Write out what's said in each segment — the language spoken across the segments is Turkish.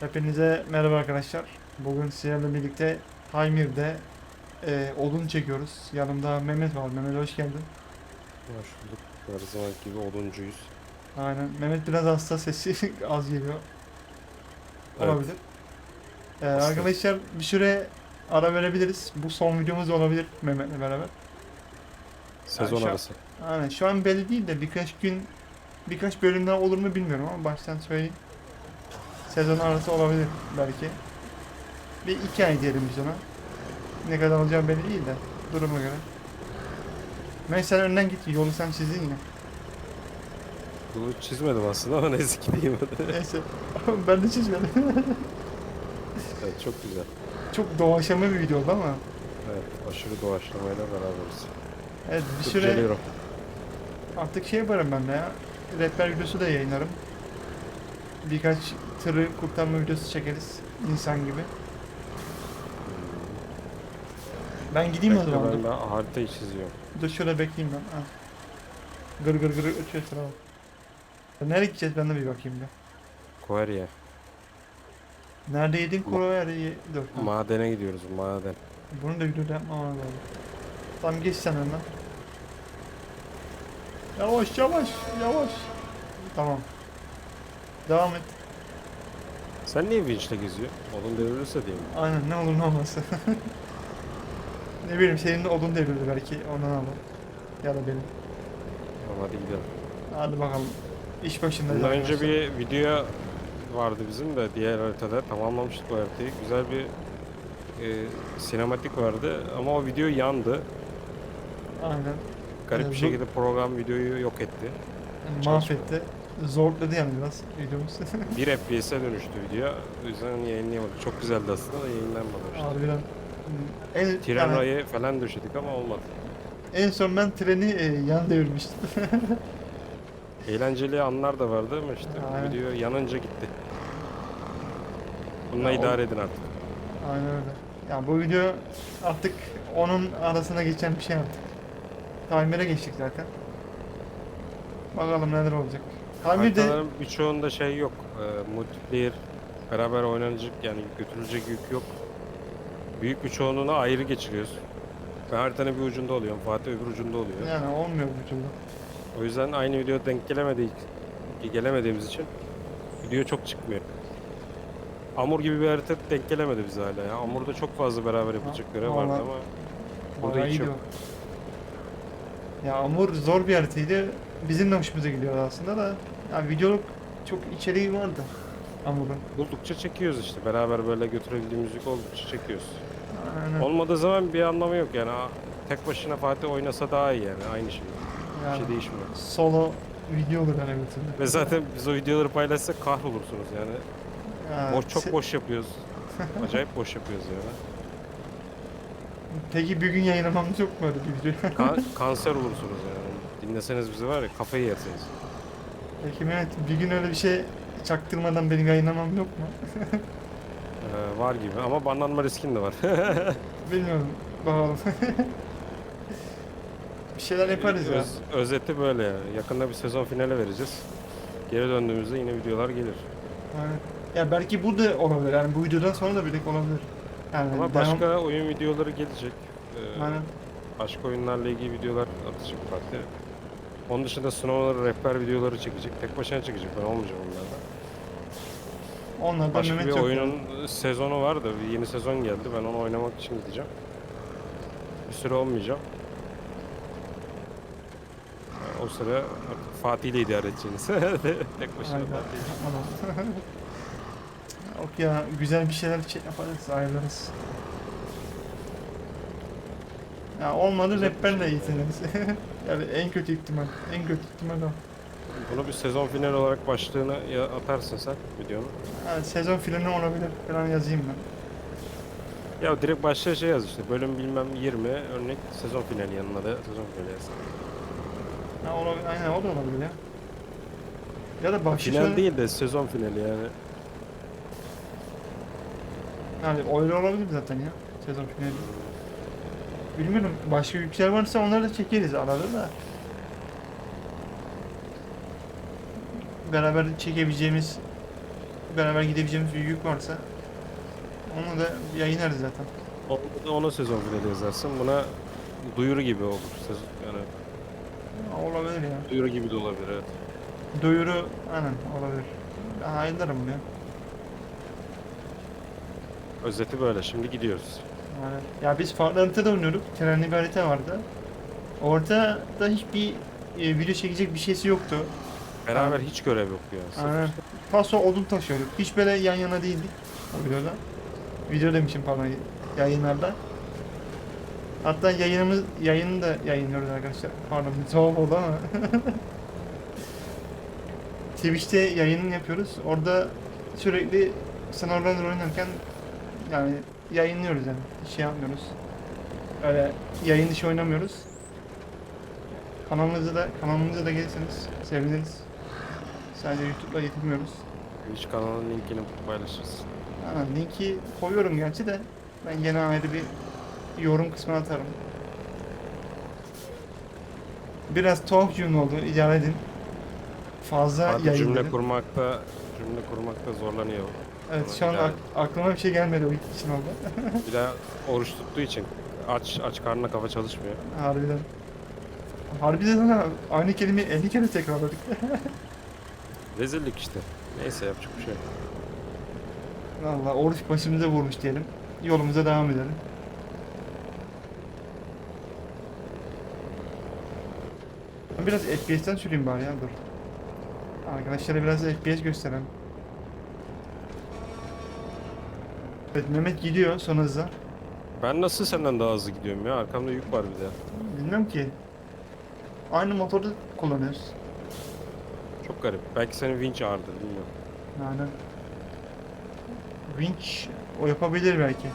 Hepinize merhaba arkadaşlar. Bugün sizlerle birlikte Haymir'de e, odun çekiyoruz. Yanımda Mehmet var. Mehmet hoş geldin. Hoş bulduk. Her zaman gibi oduncuyuz. Aynen. Mehmet biraz hasta sesi az geliyor. Evet. Olabilir. E, Hasta. arkadaşlar bir süre ara verebiliriz. Bu son videomuz olabilir Mehmet'le beraber. Sezon şu- arası. Aynen. Şu an belli değil de birkaç gün birkaç bölüm daha olur mu bilmiyorum ama baştan söyleyeyim. Sezon arası olabilir belki. Bir iki ay diyelim biz ona. Ne kadar olacağı belli değil de duruma göre. Mesela önden git yolu sen çizdin yine. Bunu çizmedim aslında ama neyse ki diyeyim. Neyse ben de çizmedim. Evet, çok güzel. Çok doğaçlama bir video oldu ama. Evet, aşırı doğaçlamayla beraberiz. Evet bir süre artık şey yaparım ben de ya. Rehber videosu da yayınlarım. Birkaç tırı kurtarma videosu çekeriz. insan gibi. Ben gideyim o Bekle, zaman. ben Dur, haritayı çiziyorum. dur şöyle bekleyeyim ben. Ha. Gır gır gır ötüyor sıra bak. Ya Nereye gideceğiz ben de bir bakayım bir. Koerye. Nerede yedin kuru yer Dur. ha. Madene gidiyoruz, maden. Bunu da videoda yapmam lazım. Tamam geç sen önden. Yavaş yavaş yavaş. Tamam. Devam et. Sen niye vinçle geziyor? Odun devrilirse diye mi? Aynen ne olur ne olmaz. ne bileyim senin odun devrildi belki ondan aldım. Ya da benim. Tamam hadi gidelim. Hadi bakalım. İş başında. Bundan önce bir video vardı bizim de diğer haritada. Tamamlamıştık bu haritayı. Güzel bir e, sinematik vardı ama o video yandı. Aynen. Garip Evet, bir bu- şekilde program videoyu yok etti. Mahvetti. Zorladı yani biraz videomuz. 1 FPS'e dönüştü video. O yüzden yayınlayamadık. Çok güzeldi aslında da yayınlanmadı işte. Harbiden. En, Tren yani rayı falan döşedik ama olmadı. en son ben treni e, yan devirmiştim. Eğlenceli anlar da vardı ama işte Aynen. video yanınca gitti. Bununla Ya o- idare edin artık. Aynen öyle. Yani bu video artık onun arasına geçen bir şey artık. Timer'e geçtik zaten. Bakalım neler olacak. Timer'de Haritaların birçoğunda şey yok. E, multiplayer beraber oynanacak yani götürülecek yük yok. Büyük bir çoğunluğuna ayrı geçiriyoruz. Ben haritanın bir ucunda oluyorum. Fatih öbür ucunda oluyor. yani olmuyor bu türlü. O yüzden aynı video denk gelemedik, gelemediğimiz için video çok çıkmıyor. Amur gibi bir harita denk gelemedi bize hala ya. Amur'da çok fazla beraber yapılacak görev vardı vallahi- ama burada Bayağı hiç yok. Ya Amur zor bir haritaydı. Bizim de hoşumuza gidiyordu aslında da. Ya videoluk çok içeriği vardı Amur'un. Buldukça çekiyoruz işte. Beraber böyle götürebildiğimiz yük oldukça çekiyoruz. Aynen. Olmadığı zaman bir anlamı yok yani. Tek başına Fatih oynasa daha iyi yani. Aynı şey. Bir Yani şey değişmiyor. solo video olur hani bir türlü. Ve zaten biz o videoları paylaşsak kahrolursunuz yani. Ya, Boş, çok se- boş yapıyoruz. Acayip boş yapıyoruz yani. Peki bir gün yayınlamamız yok mu öyle bir video? Kan- kanser olursunuz yani. Dinleseniz bizi var ya kafayı yersiniz. Peki Mehmet bir gün öyle bir şey çaktırmadan benim yayınlamam yok mu? Ee, var gibi ama banlanma riskin de var. Bilmiyorum. Bakalım. bir şeyler yaparız ya. Öz, özeti böyle yani. Yakında bir sezon finale vereceğiz. Geri döndüğümüzde yine videolar gelir. Aynen. Ya belki bu da olabilir. Yani bu videodan sonra da birlikte olabilir. Yani Ama devam- başka oyun videoları gelecek. Ee, Aynen. başka oyunlarla ilgili videolar atacak Fatih. Onun dışında sınavları, rehber videoları çekecek. Tek başına çekecek. Ben olmayacağım onlarda. Onlardan Başka Mehmet bir yok. oyunun sezonu var da bir yeni sezon geldi. Ben onu oynamak için gideceğim. Bir süre olmayacağım. O sıra Fatih ile idare edeceğiniz. Tek başına Aynen. Fatih. Yok ya güzel bir şeyler şey yaparız ayarlarız. Ya olmadı şey. yetiniriz. yani en kötü ihtimal. En kötü ihtimal o. Bunu bir sezon finali olarak başlığına ya- atarsın sen videonun. Yani sezon filmi olabilir falan yazayım ben. Ya direkt başlığa şey yaz işte. Bölüm bilmem 20 örnek sezon finali yanına da sezon finali yaz. Ha, olabilir. Aynen o da olabilir ya. Ya da bahşiş Final öyle- değil de sezon finali yani. Yani öyle olabilir zaten ya. Sezon finali. Bilmiyorum. Başka yükler varsa onları da çekeriz arada da. Beraber çekebileceğimiz beraber gidebileceğimiz bir yük varsa onu da yayınlarız zaten. Onu da ona sezon finali yazarsın. Buna duyuru gibi olur. Sezon- Yani Olabilir ya. duyuru gibi de olabilir evet. Duyuru aynen olabilir. Ben ayarlarım bunu ya. Özeti böyle. Şimdi gidiyoruz. Aynen. Ya biz farklı haritada oynuyorduk. Trenli bir harita vardı. Ortada hiçbir e, video çekecek bir şeysi yoktu. Beraber hiç görev yok ya. Aynen. Paso odun taşıyorduk. Hiç böyle yan yana değildik o videoda. Video demişim pardon yayınlarda. Hatta yayınımız yayını da yayınlıyoruz arkadaşlar. Pardon bir tuhaf oldu ama. Twitch'te yayını yapıyoruz. Orada sürekli sınavlarla oynarken yani yayınlıyoruz yani. Hiç şey yapmıyoruz. Öyle yayın dışı oynamıyoruz. Kanalımıza da kanalımıza da gelirseniz seviniriz. Sadece YouTube'da getirmiyoruz. Twitch kanalının linkini paylaşırız. Aynen linki koyuyorum gerçi de ben gene ayrı bir yorum kısmına atarım. Biraz tuhaf cümle oldu, icra edin. Fazla Fatih yayın cümle kurmakta cümle kurmakta zorlanıyor. Evet şu an ak- aklıma bir şey gelmedi o için oldu. Bir de oruç tuttuğu için aç aç karnına kafa çalışmıyor. Harbiden. Harbiden ha, aynı kelimeyi 50 kere tekrarladık. Rezillik işte. Neyse yapacak bir şey yok. Valla oruç başımıza vurmuş diyelim. Yolumuza devam edelim. Ben Biraz FPS'ten süreyim bari ya dur. Arkadaşlara biraz FPS gösterelim. Evet Mehmet gidiyor son hızla. Ben nasıl senden daha hızlı gidiyorum ya? Arkamda yük var bir de. Bilmem ki. Aynı motoru kullanıyoruz. Çok garip. Belki senin vinç ağırdır bilmiyorum. Yani Winch o yapabilir belki.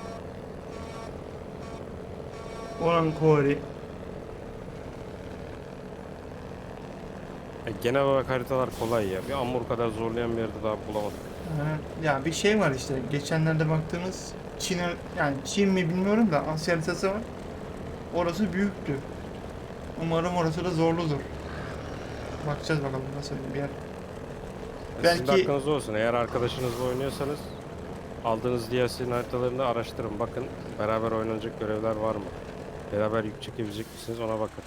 Oran Kori. Ya genel olarak haritalar kolay ya. Bir Amur kadar zorlayan bir yerde daha bulamadık. Ee, ya bir şey var işte geçenlerde baktığımız Çin yani Çin mi bilmiyorum da Asya haritası var. Orası büyüktü. Umarım orası da zorludur. Bakacağız bakalım nasıl bir yer. Sizin de Belki- hakkınızda olsun. Eğer arkadaşınızla oynuyorsanız aldığınız DLC'nin haritalarını araştırın. Bakın beraber oynanacak görevler var mı? Beraber yük çekebilecek misiniz ona bakın.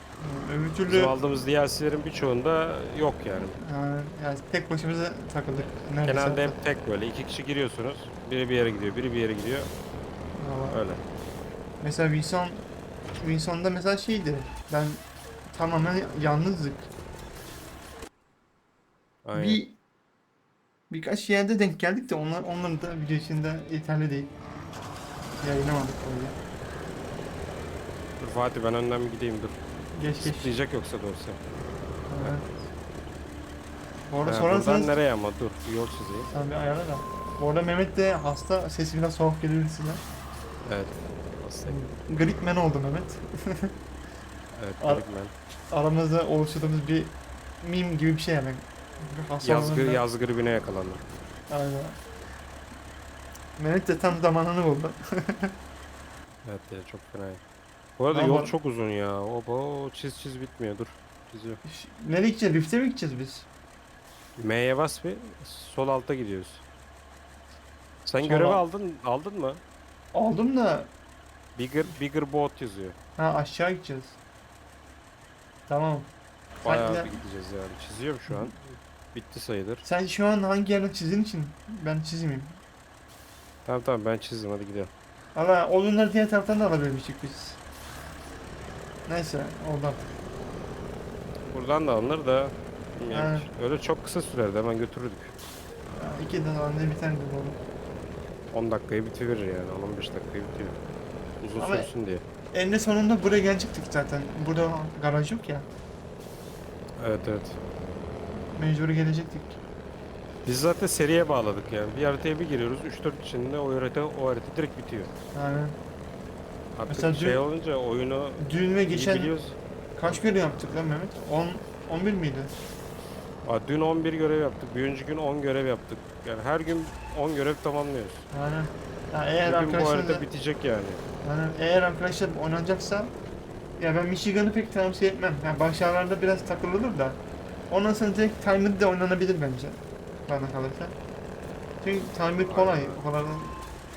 Ee, Öbür türlü Bizim aldığımız DLC'lerin birçoğunda yok yani. yani, yani tek başımıza takıldık. Neredeyse. Genelde hep tek böyle. iki kişi giriyorsunuz. Biri bir yere gidiyor, biri bir yere gidiyor. Valla. Öyle. Mesela Wilson Wilson'da mesela şeydi. Ben tamamen yalnızlık. Aynen. Bir birkaç yerde denk geldik de onlar onların da video içinde yeterli değil. Yayınlamadık öyle. Dur Fatih ben önden bir gideyim dur. Geç geç. Zıplayacak yoksa doğrusu. Evet. Bu arada Ha, sorarsanız buradan nereye ama dur bir yol çizeyim. sen bir ayarla da. Bu arada Mehmet de hasta sesi biraz soğuk geliyor size. Evet. Hastayım. Gripman oldu Mehmet. Evet Ar-. Aramızda oluşturduğumuz bir meme gibi bir şey yani. Yazgı, Hastalığında- yaz gribine yakalandım. Aynen. Mehmet de tam zamanını buldu. Evet ya çok fena. Bu arada Ama- yol çok uzun ya. Oba çiz çiz bitmiyor dur. Çiziyor. Nereye gideceğiz? Rift'e mi gideceğiz biz? M'ye bas bir sol alta gidiyoruz. Sen Sol görevi alt. aldın aldın mı? Aldım da Bigger bigger boat yazıyor. ha aşağı gideceğiz. Tamam. Bayağı Sen, bir gideceğiz yani. Çiziyorum şu an. Bitti sayılır. sen şu an hangi yerde çizdiğin için ben çizmeyeyim. Tamam tamam ben çizdim hadi gidelim. Valla oyunları diğer taraftan da alabilmiştik biz. Neyse oradan. Buradan da alınır da bilmiyorum ki. Öyle çok kısa sürerdi hemen götürürdük. Ya, iki de ne biter gibi oldu. 10 dakikayı bitirir yani 15 dakikayı bitiyor. Uzun Ama- sürsün diye. Eninde sonunda buraya gelecektik zaten. Burada garaj yok ya. Evet evet. Mecbur gelecektik. Biz zaten seriye bağladık yani. Bir haritaya bir giriyoruz. 3-4 içinde o harita o harita direkt bitiyor. Yani Artık Mesela şey dün- olunca oyunu dün ve iyi geçen biliyoruz. kaç görev yaptık lan Mehmet? 10 11 miydi? Aa, dün 11 görev yaptık. Bir önceki gün 10 görev yaptık. Yani her gün 10 görev tamamlıyoruz. Yani ya eğer Bugün bu arkadaşlar harita bitecek yani. yani eğer arkadaşlar oynanacaksa ya ben Michigan'ı pek tavsiye etmem. Yani başlarda biraz takılılır da ondan sonra direkt Timed de oynanabilir bence. Bana kalırsa. Çünkü tamir kolay. kolay.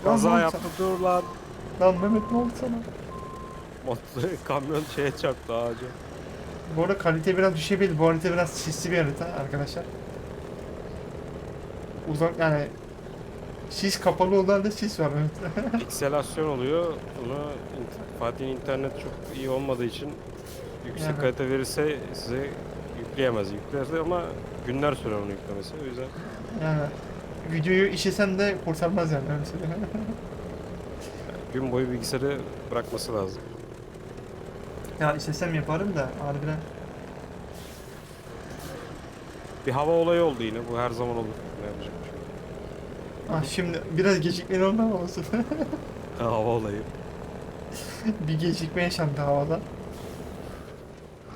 Kaza ne oldu yaptı dur lan. Lan Mehmet ne oldu sana? Motor, kamyon şeye çarptı ağaca. Bu arada kalite biraz düşebilir. Bu harita biraz sisli bir harita arkadaşlar. Uzak yani sis kapalı olan da sis var evet. Pikselasyon oluyor. Bunu int- Fatih'in internet çok iyi olmadığı için yüksek Yani. kalite verirse size yükleyemez. Yüklerse ama günler sürer onu yüklemesi. O yüzden yani videoyu işesem de kurtarmaz yani öyle. gün boyu bilgisayarı bırakması lazım. ya istesem yaparım da harbiden. Bir hava olayı oldu yine. Bu her zaman olur. Ne yapacak bir şey yok. Ah şimdi biraz gecikmeli ondan olsun. Ha, hava olayı. bir gecikme yaşandı havada.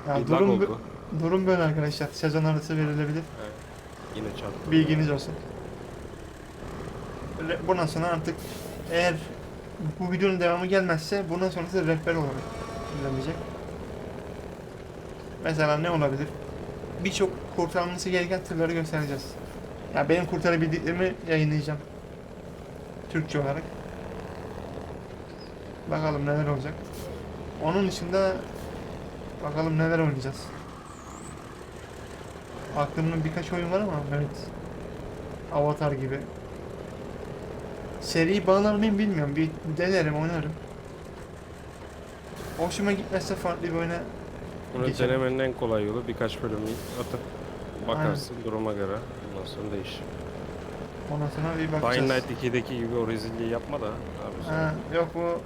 Ya Bir lag durum, oldu. durum böyle arkadaşlar. Sezon arası verilebilir. Evet. Yine çarptı. Bilginiz olsun. Re- Bundan sonra artık eğer bu videonun devamı gelmezse bundan sonrası rehber olarak izlenecek. Mesela ne olabilir? Birçok kurtarılması gereken tırları göstereceğiz. Ya benim kurtarabildiklerimi yayınlayacağım. Türkçe olarak. Bakalım neler olacak. Onun dışında bakalım neler oynayacağız. Aklımda birkaç oyun var ama evet. Avatar gibi. Seriyi bağlar mıyım bilmiyorum. Bir denerim, oynarım. Hoşuma gitmezse farklı bir oyuna Bunu Geçelim. denemenin en kolay yolu birkaç bölüm atıp bakarsın duruma göre. Ondan sonra değiş. ondan sonra bir Dying bakacağız. Light 2'deki gibi o rezilliği yapma da. Abi sonra. Ha, yok bu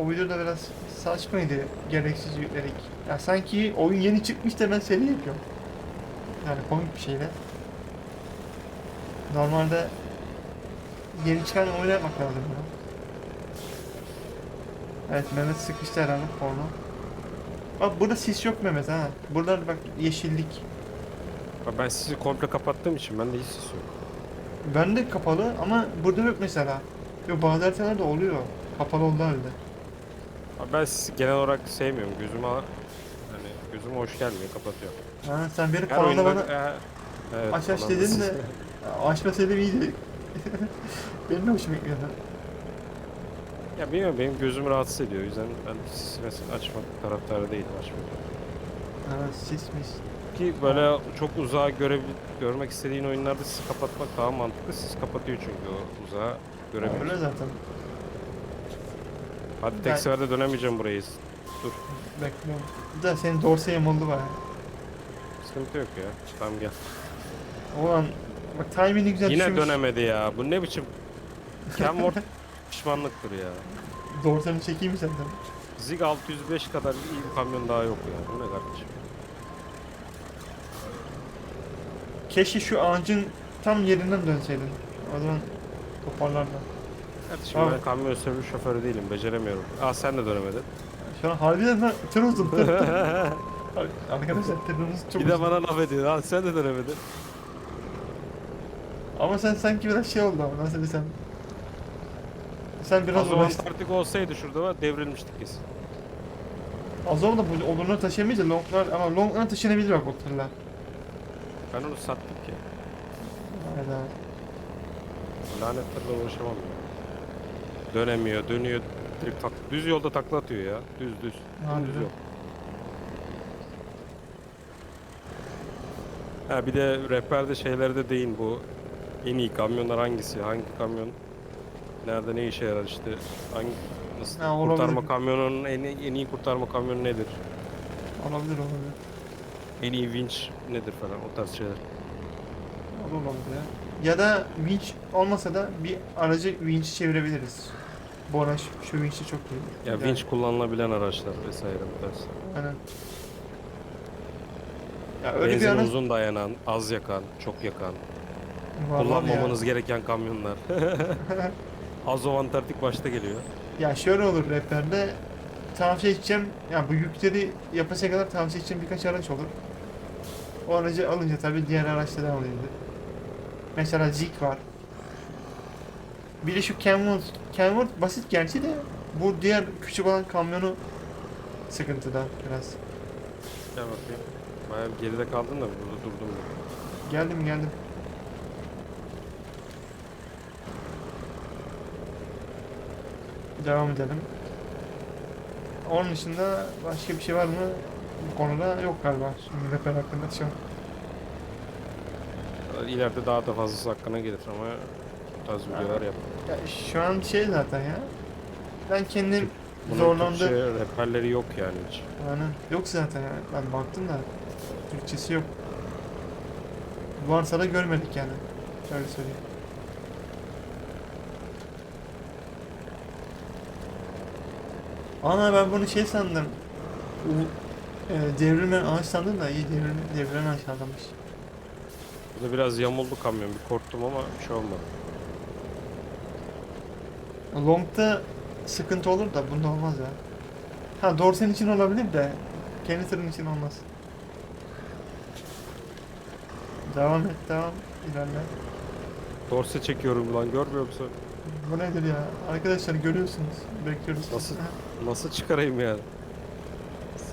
o video da biraz saçmaydı. Gereksiz yükledik. Ya sanki oyun yeni çıkmış da ben seri yapıyorum. Yani komik bir şeyle. Normalde yeni çıkan oyun yapmak lazım ya. Evet Mehmet sıkıştı herhalde porno. Bak burada sis yok Mehmet ha. Burada bak yeşillik. Bak Ben sizi komple kapattığım için bende hiç sis yok. Bende kapalı ama burada yok mesela. Yok bazı haritalarda oluyor. Kapalı olduğu halde. Abi Ben sizi genel olarak sevmiyorum. Gözüme hani gözüme hoş gelmiyor. Kapatıyorum. Ha, sen beni oyunda bana e, evet, aç aç dedin de açmasaydım iyiydi. Benim de hoşuma gitmiyordu. Ya bilmiyorum benim gözümü rahatsız ediyor. O yüzden ben sis mesela açmak taraftarı değilim açmak. Ha, sismiş. Ki böyle çok uzağa görebil görmek istediğin oyunlarda sis kapatmak daha mantıklı. Sis kapatıyor çünkü o uzağa görebiliyorsun. Öyle zaten. Hadi Ben- tek seferde dönemeyeceğim burayı. Dur. Bekliyorum. Bir de senin dorse yamuldu baya. Sıkıntı yok ya. Tamam gel. Ulan bak timing'i güzel Yine düşünmüş. dönemedi ya. Bu ne biçim Kenworth pişmanlıktır ya. Dorseni çekeyim mi senden? Zig 605 kadar iyi bir kamyon daha yok ya. Bu ne kardeşim? Keşke şu ağacın tam yerinden dönseydin. O zaman toparlardın. Kardeşim Abi. ben kamyon sürücü şoförü değilim. Beceremiyorum. Aa sen de dönemedin. Şu an harbiden ben tır uzun. Arkadaşlar tırımız çok bir de uzun. bana laf ediyor. Aa sen de dönemedin. Ama sen sanki biraz şey oldu ama nasıl desem. Sen biraz Az zaman uğraştın. artık olsaydı şurada var devrilmiştik biz. Azam da bu olurunu taşıyamayınca longlar ama longlar taşınabilir bak o tırlar. Ben onu sattım ki. Hayda. Lanetlerle uğraşamam ya. Dönemiyor, dönüyor. Direkt tak, düz yolda takla atıyor ya. Düz düz. Düz yol. Ha bir de rehberde şeylerde deyin bu en iyi kamyonlar hangisi? Hangi kamyon nerede ne işe yarar işte? Hangi nasıl Ha, olabilir. kurtarma kamyonunun en, en iyi kurtarma kamyonu nedir? Olabilir olabilir. En iyi vinç nedir falan o tarz şeyler. O da olabilir ya. Ya da winch olmasa da bir aracı winch çevirebiliriz. Bu araç şu winch'i çok iyi. Ya Yani, vinç kullanılabilen araçlar vesaire bu tarz. Aynen. Ya öyle Benzin bir araç uzun dayanan, az yakan, çok yakan. Var var ya. Kullanmamanız gereken kamyonlar. Azov Antarktik başta geliyor. Ya şöyle olur rehberde tavsiye edeceğim. Ya bu yükleri yapasaya kadar tavsiye edeceğim birkaç araç olur. O aracı alınca tabii diğer araçla devam edilir. Mesela Zik var. Bir de şu Kenworth. Kenworth basit gerçi de bu diğer küçük olan kamyonu sıkıntıda biraz. Gel bakayım. Bayağı geride kaldın da burada durdum. Geldim geldim. Devam edelim. Onun dışında başka bir şey var mı? Bu konuda yok galiba. Şimdi rehber hakkında şu an. İleride daha da fazlası hakkına gelir ama bu tarz videolar yap. Ya şu an şey zaten ya. Ben kendim Bunun zorlandı. Türkçe rehberleri yok yani hiç. Aynen. Yok zaten ya. Ben baktım da Türkçesi yok. Varsa da görmedik yani. Öyle söyleyeyim. Ana ben bunu şey sandım. E, devrilmeyen ağaç sandım da iyi devrilen, devrilen ağaç adammış. Burada biraz yamuldu kamyon bir korktum ama bir şey olmadı. Long'da sıkıntı olur da bunda olmaz ya. Ha Dorsen için olabilir de Cannister'ın için olmaz. Devam et devam ilerle. Dorse çekiyorum lan görmüyor musun? Bu nedir ya? Arkadaşlar görüyorsunuz. Bekliyoruz. Nasıl? Nasıl çıkarayım yani?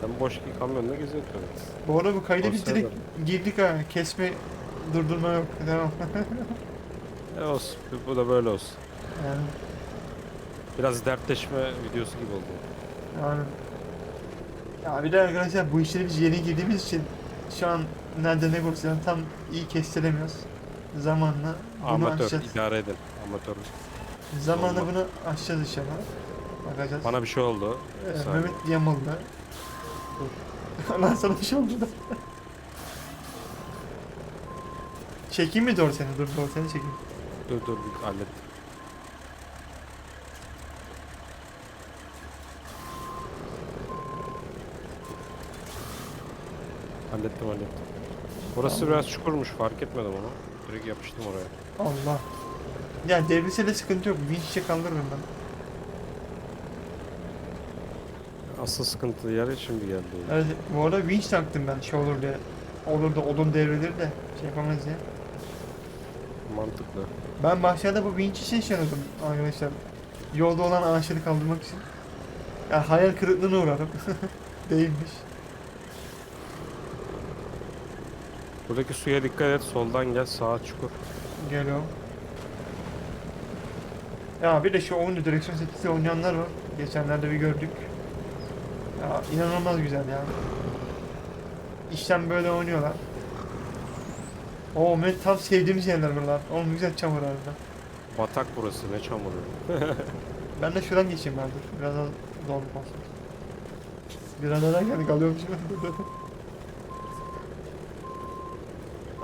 Sen boş bir kamyonla geziyorsun tabii. Bu arada bu kaydı biz direkt girdik ha. Kesme durdurma yok. Devam. E olsun. Bu da böyle olsun. yani, Biraz dertleşme videosu gibi oldu. yani. Ya bir de arkadaşlar bu işleri biz yeni girdiğimiz için şu an nerede ne konuşacağını tam iyi kestiremiyoruz. Zamanla bunu Amatör, idare edin. Amatör. Zamanla Olmaz. bunu aşacağız inşallah. Bakacağız. Bana bir şey oldu. Ee, saniye. Mehmet yamuldu. Dur. Lan sana bir şey oldu da. Çekeyim mi doğru seni? Dur doğru seni çekeyim. Dur dur bir hallet. Hallettim hallettim. Burası biraz çukurmuş fark etmedim onu. Direkt yapıştım oraya. Allah. Ya devrilse de sıkıntı yok. Vinç'e kaldırırım ben. Asıl sıkıntılı yer şimdi geldi. Evet, bu arada vinç taktım ben şey olur diye. Olur da odun devrilir de şey yapamayız diye. Mantıklı. Ben başlarda bu vinç için şey aradım arkadaşlar. Yolda olan ağaçları kaldırmak için. Ya hayal kırıklığına uğradım. Değilmiş. Buradaki suya dikkat et. Soldan gel sağa çukur. Geliyorum. Ya bir de şu oyunu direksiyon setisi oynayanlar var. Geçenlerde bir gördük. Ya inanılmaz güzel ya. İşten böyle oynuyorlar. Oo ben tam sevdiğimiz yerler bunlar. Oğlum güzel çamur arada. Batak burası ne çamuru. Ben de şuradan geçeyim ben dur. Biraz daha zorluk olsun. Biraz daha geldik alıyorum şimdi.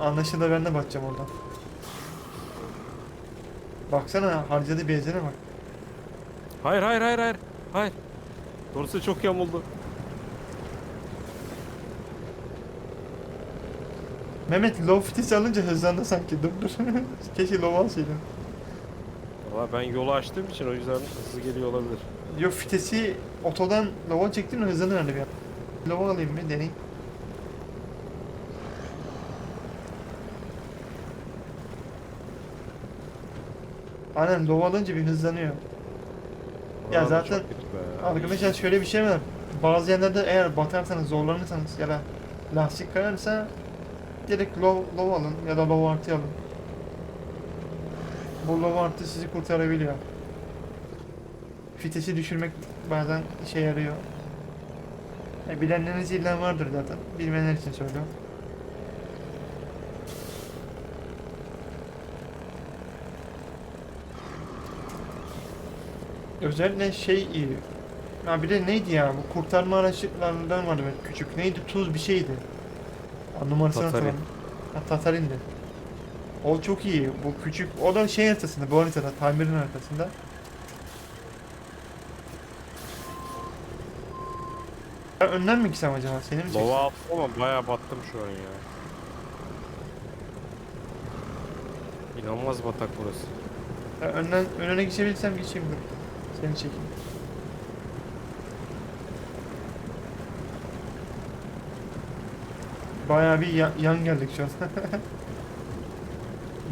Anlaşıldı ben de bakacağım oradan. Baksana harcadığı benzine bak. Hayır hayır hayır hayır. Hayır. Doğrusu çok yamuldu. Mehmet low fitis alınca hızlandı sanki. Dur dur. Keşke low alsaydın. Valla ben yolu açtığım için o yüzden hızlı geliyor olabilir. Yok fitesi otodan low'a çektin hızlanır herhalde bir an. Low'a alayım bir deneyim. Aynen low alınca bir hızlanıyor. Ya zaten çok kötü be. Arkadaşlar şöyle bir şey var. Bazı yerlerde eğer batarsanız, zorlanırsanız ya da lastik kayarsa direkt low, low alın ya da low artı alın. Bu low artı sizi kurtarabiliyor. Fitesi düşürmek bazen işe yarıyor. E, bilenleriniz illa vardır zaten. Bilmeyenler için söylüyorum. Özellikle şey iyi. Ha bir de neydi ya bu kurtarma araçlarından vardı böyle küçük. Neydi tuz bir şeydi. Ha, numarasını Tatarin. hatırlamıyorum. Ha Tatarin'di. O çok iyi. Bu küçük. O da şey haritasında bu haritada. Timer'ın haritasında. Ben önden mi gitsem acaba? Seni mi çeksem? Lova aldım ama bayağı battım şu an ya. İnanılmaz batak burası. Ya önden, önüne geçebilirsem geçeyim dur. Seni çekeyim. Bayağı bir ya- yan geldik şu an.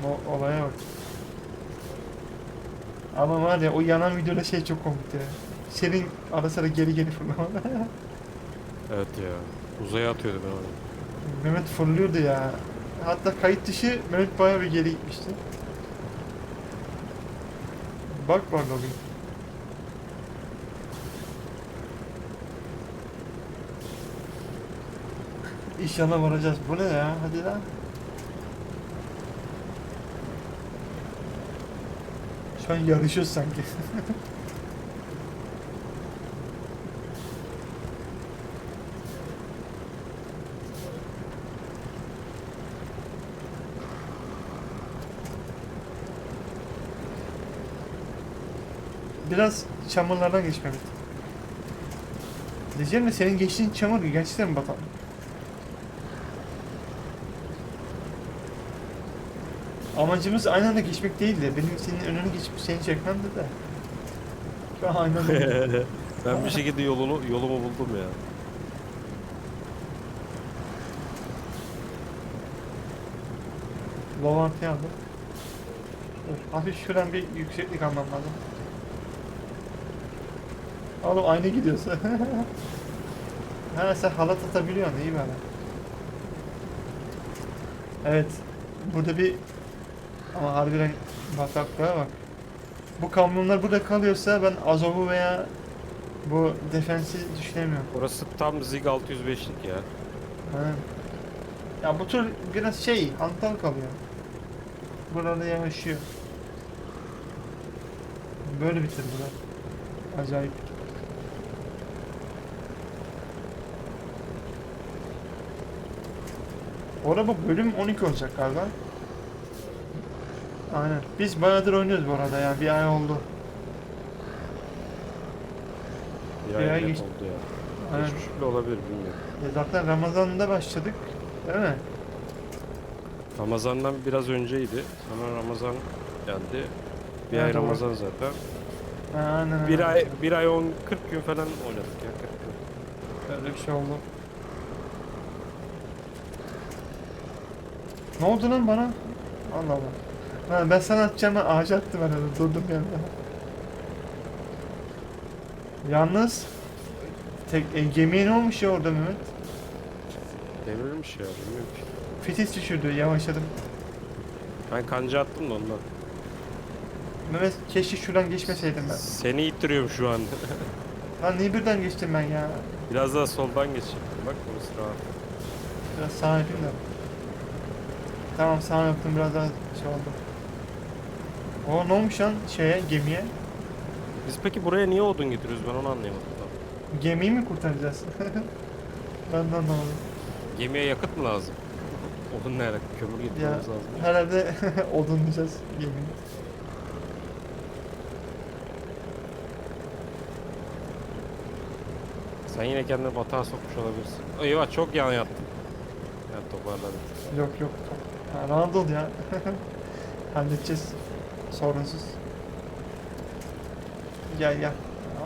o olaya bak. Ama var ya o yanan videoda şey çok komikti ya. Senin ara sıra geri geri fırlama. Evet ya. Uzaya atıyordu ben onu. Mehmet fırlıyordu ya. Hatta kayıt dışı Mehmet bayağı bir geri gitmişti. Bak var lobi. İnşallah varacağız. Bu ne ya? Hadi lan. Şu an yarışıyoruz sanki. Biraz çamurlardan geç Mehmet. Diyeceğim de senin geçtiğin çamur gerçekten mi Amacımız aynı anda geçmek değil de benim senin önünü geçip seni çekmemdi de. Şu an aynı anda. ben bir şekilde yolunu yolumu buldum ya. Volantiye aldım. Dur, hafif şuradan bir yükseklik almam lazım. Oğlum aynı gidiyorsa. ha sen halat atabiliyorsun iyi böyle. Evet. Burada bir ama harbiden bataklığa bak. Bu kamyonlar burada kalıyorsa ben Azov'u veya bu defensi düşünemiyorum. Orası tam Zig 605'lik ya. Ha. Ya bu tür biraz şey hantal kalıyor. Burada yavaşıyor. Böyle bitir bunlar. Acayip. Bu araba bölüm 12 olacak galiba. Aynen. Biz bayağıdır oynuyoruz bu arada ya. Bir ay oldu. Bir ay net geç- oldu ya. Aynen. Geçmiş bile olabilir bilmiyorum. Ya zaten Ramazan'da başladık. Değil mi? Ramazan'dan biraz önceydi. Sonra Ramazan geldi. Bir Ha, ay doğru. Ramazan zaten. Ha, Aynen Bir ay bir ay 10 40 gün falan oynadık ya 40 gün. Öyle bir şey oldu. Ne oldu lan bana? Allah Allah. Ha, ben sana atacağımı ağaca attım ben öyle durdum yanında. Yalnız tek, e, gemiye ne olmuş ya orada Mehmet? Devrilmiş ya bilmiyorum ki. Fitis düşürdü yavaşladım. Ben kanca attım da ondan. Mehmet keşke şuradan geçmeseydim ben. Seni ittiriyorum şu an. Lan niye birden geçtim ben ya? Biraz daha soldan geçeyim. Bak burası rahat. Biraz sağ yapayım da. Tamam sağ yaptım biraz daha şey oldu. O ne olmuş lan şeye gemiye? Biz peki buraya niye odun getiriyoruz ben onu anlayamadım. Gemiyi mi kurtaracağız? ben de anlamadım. Gemiye yakıt mı lazım? Odun ne alaka? Kömür Ya getirmemiz lazım. herhalde odunlayacağız gemiyi. Sen yine kendini batağa sokmuş olabilirsin. Eyvah çok yan yattım. Ben toparladım. Yok yok. Ha, rahat ol ya. Halledeceğiz. Sorunsuz. Gel gel.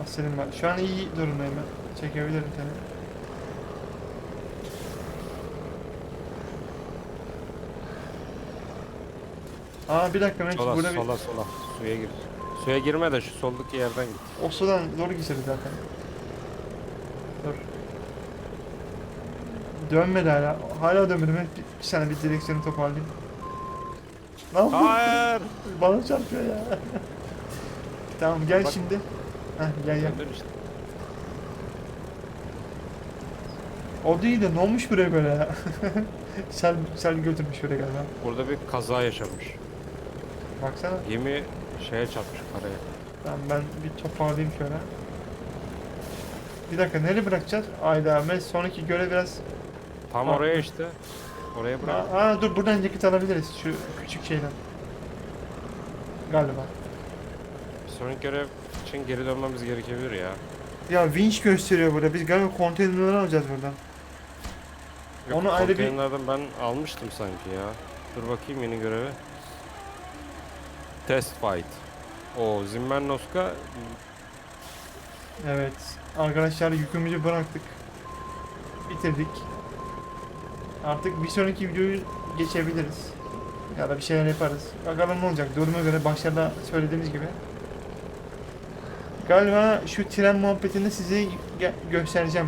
Aferin ben. Şu an iyi durumdayım ben. Çekebilirim seni. Aa bir dakika ben Sola burada bir... sola sola. Suya gir. Suya girme de şu soldaki yerden git. O sudan doğru geçeriz zaten. Dur. Dönmedi hala. Hala dönmedi. Ben bir, bir saniye bir direksiyonu toparlayayım. Yapıyorsun? Hayır. Bana çarpıyor ya. tamam gel Bak. şimdi. Heh, gel gel. İşte. O değil de ne olmuş buraya böyle ya? sel, sel götürmüş buraya galiba. Burada bir kaza yaşanmış. Baksana. Gemi şeye çarpmış karaya. Tamam ben bir toparlayayım şöyle. Bir dakika nereye bırakacağız? Ayda ben sonraki göre biraz... Tam Ha. oraya işte. Oraya bırak. Aa, aa, dur buradan yakıt alabiliriz şu küçük şeyden. Galiba. Bir sonraki görev için geri dönmemiz gerekebilir ya. Ya vinç gösteriyor burada. Biz galiba konteynerleri alacağız buradan. Yok, Onu ayrı bir- ben almıştım sanki ya. Dur bakayım yeni görevi. Test fight. O Zimmernoska Evet. Arkadaşlar yükümüzü bıraktık. Bitirdik. Artık bir sonraki videoyu geçebiliriz. Ya da bir şeyler yaparız. Bakalım ne olacak. Duruma göre başlarda söylediğimiz gibi. Galiba şu tren muhabbetini size göstereceğim.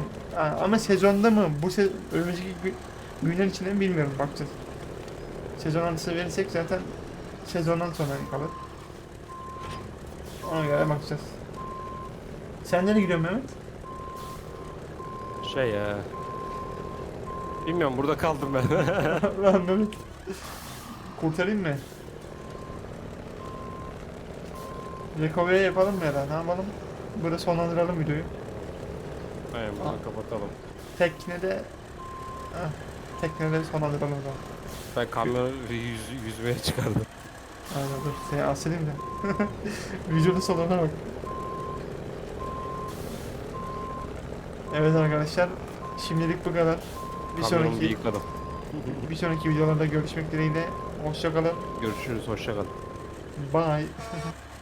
Ama sezonda mı? Bu se önümüzdeki gü- günler içinde mi bilmiyorum. Bakacağız. Sezon arası verirsek zaten sezondan sonra kalır. Ona göre bakacağız. Sen nereye gidiyorsun Mehmet? şey ya. Bilmiyorum burada kaldım ben. Lan Mehmet. Kurtarayım mı? Recovery yapalım mı ya da ne yapalım? Burada sonlandıralım videoyu. Aynen bunu kapatalım. Teknede... Heh, teknede sonlandıralım o zaman. Ben kamyonu yüz, yüzmeye çıkardım. Aynen dur seni asilim de. Videonun sonuna bak. Evet arkadaşlar. Şimdilik bu kadar. Bir Kamyonumu bir sonraki yıkadım. bir sonraki videolarda görüşmek dileğiyle. Hoşçakalın. Görüşürüz. Hoşça kalın. Bye.